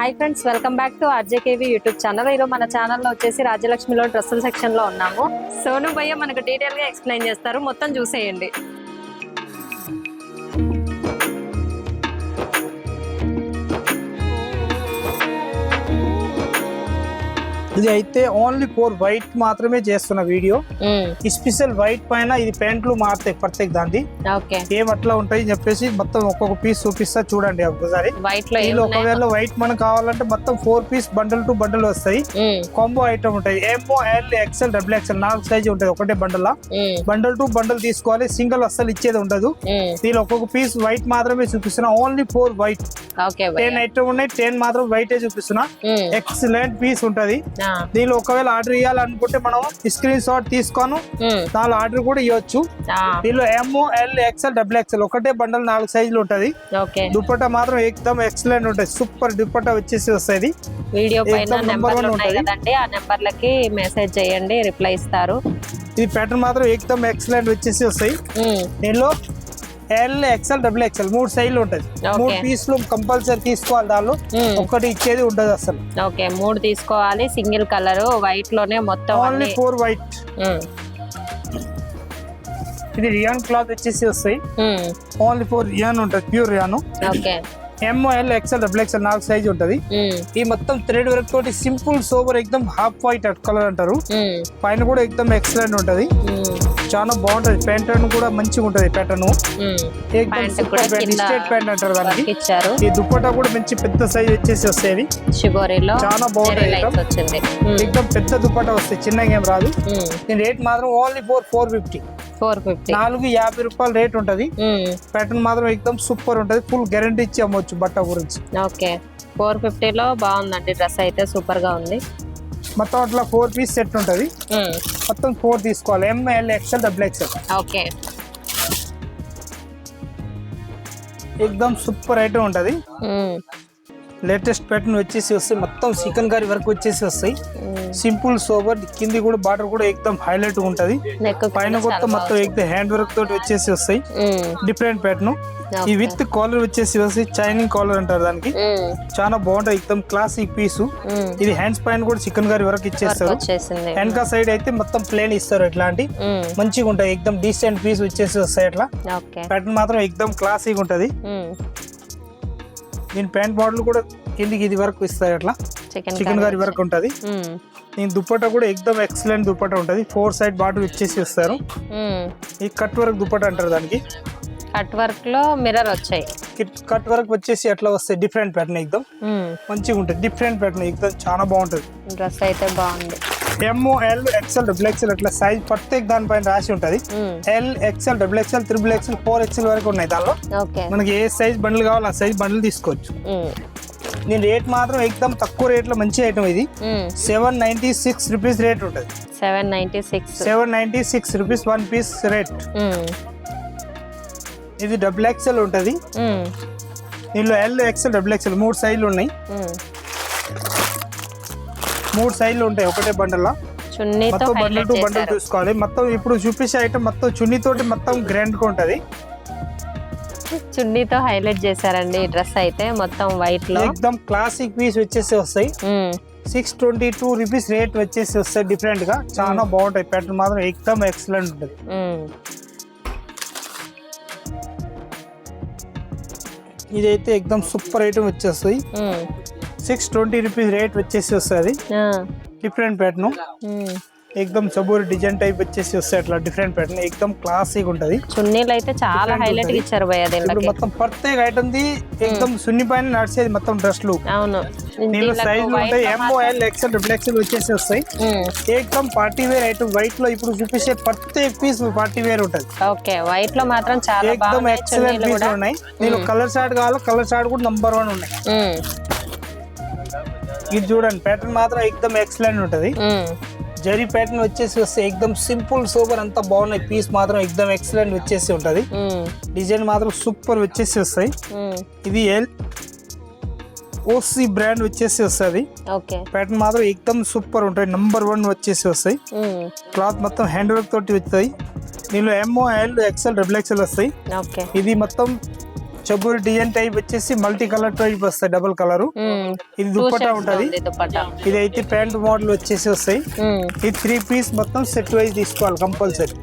Hi friends welcome back to RJKV YouTube channel ఈరోజు మన ఛానల్లో వచ్చేసి రాజ్యలక్ష్మిలో డ్రెస్సుల సెక్షన్లో ఉన్నాము. సోను భయ్య మనకు డీటెయిల్గా ఎక్స్ప్లెయిన్ చేస్తారు. మొత్తం చూసేయండి. ఇది అయితే ఓన్లీ ఫోర్ వైట్ మాత్రమే చేస్తున్న వీడియో. స్పెషల్ వైట్ పైన ఇది ప్యాంట్లు మారుతాయి ప్రత్యేక దాన్ని. ఏం అట్లా ఉంటాయి అని చెప్పేసి మొత్తం ఒక్కొక్క పీస్ చూపిస్తా చూడండి ఒకసారి. ఒకవేళ వైట్ మనకు కావాలంటే మొత్తం four piece bundle to bundle వస్తాయి. కాంబో ఐటమ్ ఉంటాయి. ఏమో ఎల్ ఎక్సెల్ డబుల్ ఎక్సెల్ నాలుగు సైజ్ ఉంటుంది ఒకటే బండల్. బండల్ టు బండల్ తీసుకోవాలి. సింగిల్ అస్సలు ఇచ్చేది ఉండదు. దీనిలో ఒక్కొక్క పీస్ వైట్ మాత్రమే చూపిస్తున్నా. Only four white ten item ఉన్నాయి. టెన్ మాత్రం వైటే చూపిస్తున్నా. ఎక్సలెంట్ పీస్ ఉంటది. దీనిలో ఒకవేళ ఆర్డర్ ఇవ్వాలనుకుంటే మనం స్క్రీన్ షాట్ తీసుకోను. దానిలో ఆర్డర్ కూడా ఇవ్వచ్చు. దీనిలో M L XL double XL ఒకటే బండల్ నాలుగు సైజులు ఉంటది ఓకే దుప్పట్టా మాత్రం ఎక్దమ్ ఎక్సలెంట్ ఉంటుంది సూపర్ దుప్పట్టా వచ్చేసి వస్తుంది వీడియో పైన నెంబర్లు ఉన్నాయి. కదండి ఆ నెంబర్లకి మెసేజ్ చేయండి రిప్లై ఇస్తారు ఇది ప్యాటర్న్ మాత్రం ఎక్దమ్ ఎక్సలెంట్ వచ్చేసి వస్తాయి. దీనిలో ఎల్ ఎక్స్ఎల్ డబుల్ ఎక్స్ఎల్ మూడు సైజులు ఉంటది. మూడు పీసులు కంపల్సరీ తీసుకోవాలి దానిలో మ్మ్. ఒక్కటి ఇచ్చేది ఉండదు అసలు ఓకే మూడు తీసుకోవాలి సింగిల్ కలర్ వైట్లోనే మొత్తం ఓన్లీ ఫోర్ వైట్. ఇది రియాన్ క్లాత్ వచ్చేసి వస్తాయి. ఓన్లీ ఫోర్ రియాన్ ఉంటుంది pure rayon okay M O L XL double XL నాలుగు సైజ్ ఉంటది మ్మ్. ఈ మొత్తం థ్రెడ్ వర్క్ తోటి సింపుల్ సోబర్ ఎక్దమ్ హాఫ్ వైట్ కలర్ అంటారు మ్మ్. పైన కూడా ఎక్దమ్ ఎక్సలెంట్ ఉంటది. చాలా బాగుంటది. ప్యాంటర్న్ కూడా మంచిగా ఉంటది ప్యాటర్న్ కూడా ప్యాంట్ అంటారు దానికి. ఇచ్చారు ఈ దుప్పటా కూడా మంచి పెద్ద సైజ్ వచ్చేసి వస్తాయి. చాలా మ్మ్. ఎక్దమ్ పెద్ద దుప్పటా వస్తాయి చిన్నగా ఏం రాదు. దీని రేట్ మాత్రం only four four fifty four fifty నాలుగు యాభై రూపాయల రేట్ ఉంటది. ప్యాటర్న్ మాత్రం ఎక్దమ్ సూపర్ ఉంటది. ఫుల్ గ్యారంటీ ఇచ్చి అమ్మొచ్చు బట్ట గురించి. ఓకే ఫోర్ ఫిఫ్టీలో బాగుందండి డ్రెస్ అయితే సూపర్గా ఉంది. మొత్తం అట్లా ఫోర్ పీస్ సెట్ ఉంటది. మొత్తం ఫోర్ తీసుకోవాలి. M L XL double XL okay. ఎక్దమ్ super item ఉంటది. లేటెస్ట్ ప్యాటర్న్ వచ్చేసి వస్తాయి. మొత్తం చికెన్ కర్రీ వరకు వచ్చేసి వస్తాయి. సింపుల్ సోబర్ కింది కూడా బార్డర్ కూడా ఎక్దమ్ హైలైట్ ఉంటది. పైన కూడా మొత్తం ఎక్దమ్ హ్యాండ్ వర్క్ తోటి వచ్చేసి వస్తాయి. Different pattern. ఈ. విత్ కాలర్ వచ్చేసి వస్తాయి. చైనింగ్ కాలర్ అంటారు దానికి. చాలా బాగుంటది ఎక్దమ్ క్లాసిక్ పీసు. ఇది హ్యాండ్స్ పైన కూడా చికెన్ కర్రీ వరకు ఇచ్చేస్తారు. వెనక సైడ్ అయితే మొత్తం ప్లేన్ ఇస్తారు ఇట్లాంటి. మంచిగా ఉంటాయి ఎక్దమ్ డీసెంట్ పీస్ వచ్చేసి వస్తాయి అట్లా. ప్యాటర్న్ మాత్రం ఎక్దమ్ క్లాసిక్ ఉంటది. దీని ప్యాంట్ బాటిల్ కూడా కిందికి ఇది వరకు ఇస్తారు అట్లా. చికెన్ కర్రీ వరకు ఉంటది. దీని దుప్పట్టా కూడా ఎక్దమ్ ఎక్సలెంట్ దుప్పట్టా ఉంటది. ఫోర్ సైడ్ బాటిల్ ఇచ్చేసి వస్తారు మ్మ్. ఈ కట్ వర్క్ దుప్పట్టా అంటారు దానికి. కట్ వర్క్లో మిర్రర్ వచ్చాయి కిట్- వర్క్ వచ్చేసి అట్లా వస్తాయి. డిఫరెంట్ ప్యాటర్న్ మ్మ్. మంచిగా ఉంటుంది డిఫరెంట్ ప్యాటర్న్ ఎక్దమ్. చాలా బాగుంటుంది. డ్రెస్ అయితే బాగుంది. M O L XL double XL అట్లా సైజ్ ప్రత్యేక దానిపైన రాసి ఉంటది. L XL double XL triple XL four XL వరకు ఉన్నాయి దానిలో మనకి ఏ సైజ్ బండ్లు కావాలో ఆ సైజ్ బండ్లు తీసుకోవచ్చు మ్మ్. దీని రేట్ మాత్రం ఎక్దమ్ తక్కువ రేట్లో మంచి ఐటమ్ ఇది. Seven ninety six rupees rate ఉంటుంది seven ninety six seven ninety six rupees one piece rate. ఇది డబుల్ ఎక్స్ఎల్ ఉంటుంది. దీనిలో ఎల్ ఎక్స్ఎల్ డబుల్ ఎక్స్ఎల్ మూడు సైజులు ఉన్నాయి మ్మ్. మూడు సైజులు ఉంటాయి ఒకటే బండల్లో మొత్తం బండల్ టు బండల్ చూసుకోవాలి మొత్తం ఇప్పుడు చూపించే ఐటమ్ మొత్తం చున్నీ తోటి మొత్తం గ్రాండ్గా ఉంటది. చున్నీతో హైలైట్ చేశారండి. ఈ డ్రెస్ అయితే మొత్తం వైట్లో. ఎక్దమ్ క్లాసిక్ పీస్ వచ్చేసి వస్తాయి. Six twenty two rupees rate వచ్చేసి వస్తాయి డిఫరెంట్గా. చాలా బాగుంటాయి. ప్యాటర్న్ మాత్రం ఎక్దమ్ ఎక్సలెంట్ ఉంటుంది. ఇదైతే ఎక్దమ్ సూపర్ ఐటమ్ వచ్చేస్తాయి. సిక్స్ ట్వంటీ రూపీస్ రేట్ వచ్చేసి వస్తుంది. Different pattern. ఎక్దమ్ సబూరి డిజైన్ టైప్ వచ్చేసి వస్తాయి అట్లా డిఫరెంట్ ప్యాటర్న్ ఎక్దమ్ క్లాసిక్ ఉంటది. చున్నీలు అయితే చాలా హైలైట్. ఇచ్చారు దీనికి మొత్తం ప్రత్యేక ఐటమ్ ది ఎక్దమ్ సున్ని పైన నడిచేది మొత్తం డ్రెస్లు అవును. దీనిలో white ఉంటాయి లో ఎంఓ ఎల్ ఎక్స్ఎల్ డబుల్ వచ్చేసి వస్తాయి. మ్మ్. ఏకదమ్ పార్టీ వేర్ ఐటమ్ వైట్లో ఇప్పుడు చూపించే ప్రత్యేక పీస్ పార్టీ వేర్ ఉంటది. ఓకే. వైట్లో మాత్రం చాలా ఎక్సలెంట్ పీస్ ఉన్నాయి. దీనిలో కలర్ షార్ట్ కావాలో? కలర్ షార్ట్ కూడా నంబర్ వన్ ఉన్నాయి. ఇది చూడండి ప్యాటర్న్ మాత్రం ఎక్దమ్ ఎక్సలెంట్ ఉంటది. జరీ ప్యాటర్న్ వచ్చేసి వస్తే ఎక్దమ్ సింపుల్ సూపర్ అంతా బాగున్నాయి. పీస్ మాత్రం ఎక్దమ్ ఎక్సలెంట్ వచ్చేసి ఉంటది. డిజైన్ మాత్రం సూపర్ వచ్చేసి వస్తాయి. ఇది ఎల్ ఓసి బ్రాండ్ వచ్చేసి వస్తుంది. ప్యాటర్న్ మాత్రం ఎక్దమ్ సూపర్ ఉంటాయి నంబర్ వన్ వచ్చేసి వస్తాయి. క్లాత్ మొత్తం హ్యాండ్ వర్క్ తోటి వస్తాయి. దీనిలో M O L XL double XL వస్తాయి. ఇది మొత్తం చెబురు డిజైన్ టైప్ వచ్చేసి మల్టీ కలర్ టైప్ వస్తాయి డబుల్ కలర్. ఇది దుప్పటా ఉంటది. ఇది అయితే ప్యాంట్ మోడల్ వచ్చేసి వస్తాయి. ఈ త్రీ పీస్ మొత్తం సెట్ వైజ్ తీసుకోవాలి కంపల్సరీ.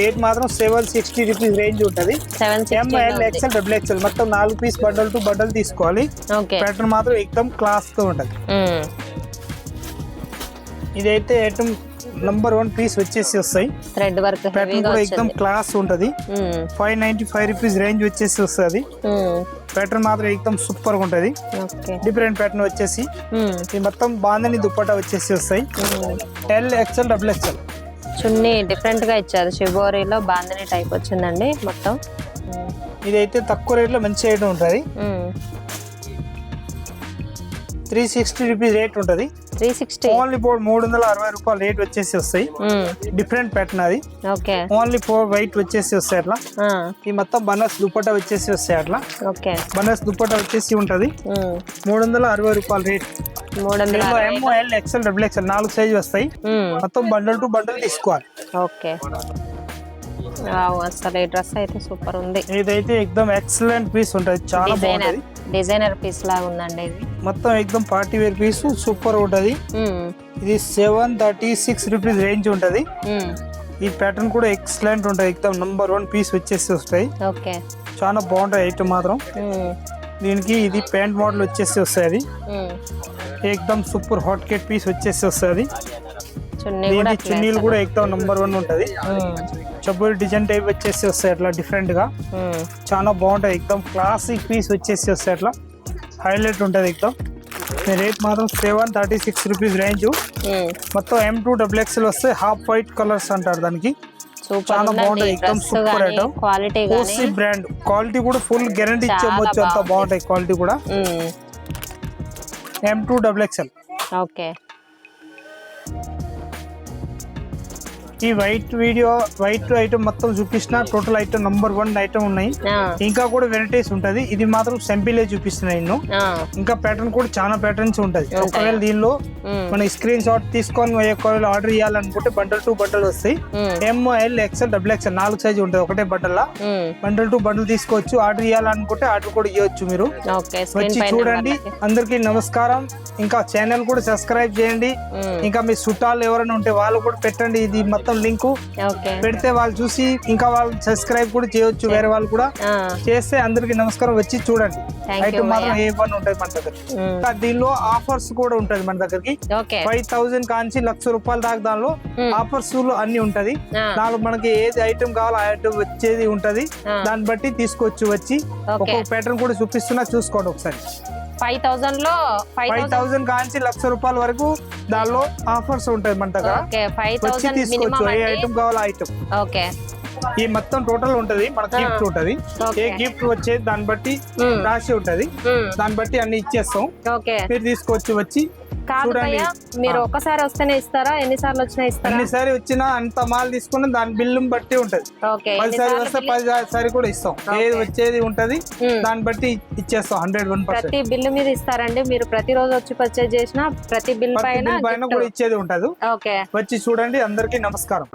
రేట్ మాత్రం సెవెన్ సిక్స్టీ రూపీస్ రేంజ్ ఉంటది. M L XL double XL మొత్తం నాలుగు పీస్ బండల్ టు బండల్ తీసుకోవాలి. ప్యాటర్న్ మాత్రం ఎక్దమ్ క్లాస్తో ఉంటది. ఇదైతే ఐటమ్ నంబర్ వన్ పీస్ వచ్చేసి వస్తాయి. థ్రెడ్ వర్క్ ప్యాటర్న్ కూడా ఎక్దమ్ క్లాస్ ఉంటది. Five ninety five rupees range వచ్చేసి వస్తుంది. ప్యాటర్న్ మాత్రం ఎక్దమ్ సూపర్గా ఉంటది డిఫరెంట్ ప్యాటర్న్ వచ్చేసి. ఇది మొత్తం బాందని దుప్పటా వచ్చేసి వస్తాయి. మ్మ్. ఎల్ ఎక్సెల్ డబుల్ ఎక్సెల్ చున్నీ డిఫరెంట్గా ఇచ్చారు. షిబోరీలో బాందని టైప్ వచ్చిందండి మొత్తం. ఇదైతే తక్కువ రేట్లో మంచి ఐటమ్ ఉంటది. త్రీ సిక్స్టీ రూపీస్ రేట్ ఉంటది. త్రీ సిక్స్టీ ఓన్లీ ఫోర్ మూడు వందల అరవై రూపాయలు రేట్ వచ్చేసి వస్తాయి. డిఫరెంట్ ప్యాటర్న్ అది. ఓకే ఓన్లీ ఫోర్ వైట్ వచ్చేసి వస్తాయి అట్లా. ఈ మొత్తం బనస్ దుప్పటా వచ్చేసి వస్తాయి అట్లా. ఓకే బనస్ దుప్పటా వచ్చేసి ఉంటది. మ్మ్. మూడు వందల అరవై రూపాయల రేట్ మూడు వందల ఇందులో అరవై. M L XL double XL నాలుగు సైజ్ వస్తాయి. మ్మ్. మొత్తం బండల్ టు బండల్ తీసుకోవాలి. ఓకే అసలు ఈ డ్రెస్ అయితే సూపర్ ఉంది. ఇదైతే ఎక్దమ్ ఎక్సలెంట్ పీస్ ఉంటది. చాలా బాగుంటది డిజైనర్ పీస్ లాగా ఉందండి ఇది. మొత్తం ఎక్దమ్ పార్టీ వేర్ పీస్ సూపర్ ఉంటది. ఇది seven thirty six rupees range ఉంటది. ఈ ప్యాటర్న్ కూడా ఎక్సలెంట్ ఉంటది. ఎక్దమ్ నంబర్ వన్ పీస్ వచ్చేసి వస్తాయి. చాలా బాగుంటాయి ఐటమ్ మాత్రం. దీనికి ఇది ప్యాంట్ మోడల్ వచ్చేసి అది మ్మ్. ఎక్దమ్ సూపర్ హాట్ కేట్ పీస్ వచ్చేసి వస్తుంది. దీనికి చున్నీలు కూడా ఎక్దమ్ నంబర్ వన్ ఉంటది. చెప్పులు డిజైన్ టైప్ వచ్చేసి వస్తాయి అట్లా డిఫరెంట్గా. చాలా బాగుంటాయి. ఎక్దమ్ క్లాసిక్ పీస్ వచ్చేసి వస్తాయి అట్లా. హైలైట్ ఉంటుంది ఎక్దమ్ రేట్ మాత్రం seven thirty six rupees range. మొత్తం ఎం టూ డబుల్ ఎక్స్ఎల్ వస్తే హాఫ్ వైట్ కలర్స్ అంటారు దానికి. చాలా బాగుంటది, ఎక్దమ్ సూపర్ ఐటమ్. కానీ బ్రాండ్ క్వాలిటీ కూడా ఫుల్ గ్యారంటీ ఇచ్చేయచ్చు అంత. బాగుంటాయి క్వాలిటీ కూడా. M to double XL okay. ఈ వైట్ వీడియో వైట్ ఐటమ్ మొత్తం చూపించిన total item number one item ఉన్నాయి. ఇంకా కూడా వెరైటీస్ ఉంటది. ఇది మాత్రం సెంపిలే చూపిస్తున్నాయి ఇన్ను ఇంకా ప్యాటర్న్ కూడా చాలా ప్యాటర్న్స్ ఉంటది? ఒకవేళ దీనిలో. మన స్క్రీన్ షాట్ తీసుకొని ఒకవేళ ఆర్డర్ చేయాలనుకుంటే బండల్ టు బండల్ వస్తాయి. M L XL double XL నాలుగు సైజ్ ఉంటుంది. ఒకటే బండల్లా మ్మ్. బండల్ టు బండల్ తీసుకోవచ్చు. ఆర్డర్ చేయాలనుకుంటే ఆర్డర్ కూడా చేయొచ్చు మీరు. వచ్చి చూడండి. అందరికీ నమస్కారం. ఇంకా ఛానల్ కూడా సబ్స్క్రైబ్ చేయండి. ఇంకా మీ చుట్టాలు ఎవరైనా ఉంటే వాళ్ళు కూడా పెట్టండి. ఇది మొత్తం లింక్ ఓకే. పెడితే వాళ్ళు చూసి ఇంకా వాళ్ళు సబ్స్క్రైబ్ కూడా చేయొచ్చు వేరే వాళ్ళు కూడా చేస్తే అందరికి నమస్కారం వచ్చి చూడండి. ఐటమ్ మాత్రం. ఏ పని ఉంటుంది మన దగ్గర. దీనిలో ఆఫర్స్ కూడా ఉంటది మన దగ్గరికి. ఫైవ్ థౌసండ్ కాంచి లక్ష రూపాయల దాకా దానిలో. ఆఫర్స్ అన్ని ఉంటది. ఆ, నాలుగు మనకి ఏది ఐటమ్ కావాలో ఆ ఐటమ్ వచ్చేది ఉంటది. దాన్ని బట్టి తీసుకోవచ్చు వచ్చి. ఒక్కొక్క ప్యాటర్న్ కూడా చూపిస్తున్నా చూసుకోండి ఒకసారి. ఫైవ్ థౌసండ్లో ఫైవ్ థౌసండ్ కాంచి లక్ష రూపాయల వరకు దానిలో ఆఫర్స్ ఉంటాయి మన దగ్గర. వచ్చి తీసుకోవచ్చు. ఏ ఐటమ్ కావాలో ఐటమ్ ఓకే. ఈ మొత్తం టోటల్ ఉంటది మన. గిఫ్ట్ ఉంటది. ఏ గిఫ్ట్ వచ్చేది దాన్ని బట్టి. రాసి ఉంటది. దాన్ని బట్టి అన్ని ఇచ్చేస్తాం. మీరు తీసుకోవచ్చు వచ్చి కాదు మీరు. ఒక్కసారి వస్తేనే ఇస్తారా? ఎన్నిసార్లు వచ్చినా ఇస్తారా? అన్నిసారి వచ్చినా అంత మాల్ తీసుకున్న దాని బిల్లు బట్టి ఉంటది. ఓకే పది సారి ఎన్నిసార్లు వస్తే పది సారి కూడా ఇస్తాం. ఏది వచ్చేది ఉంటది. దాన్ని బట్టి ఇచ్చేస్తాం హండ్రెడ్ వన్ ప్రతి బిల్లు మీద ఇస్తారండి. మీరు ప్రతిరోజు వచ్చి పర్చేజ్ చేసిన ప్రతి బిల్ ప్రతి పైన. కూడా ఇచ్చేది ఉంటది. వచ్చి చూడండి అందరికీ నమస్కారం.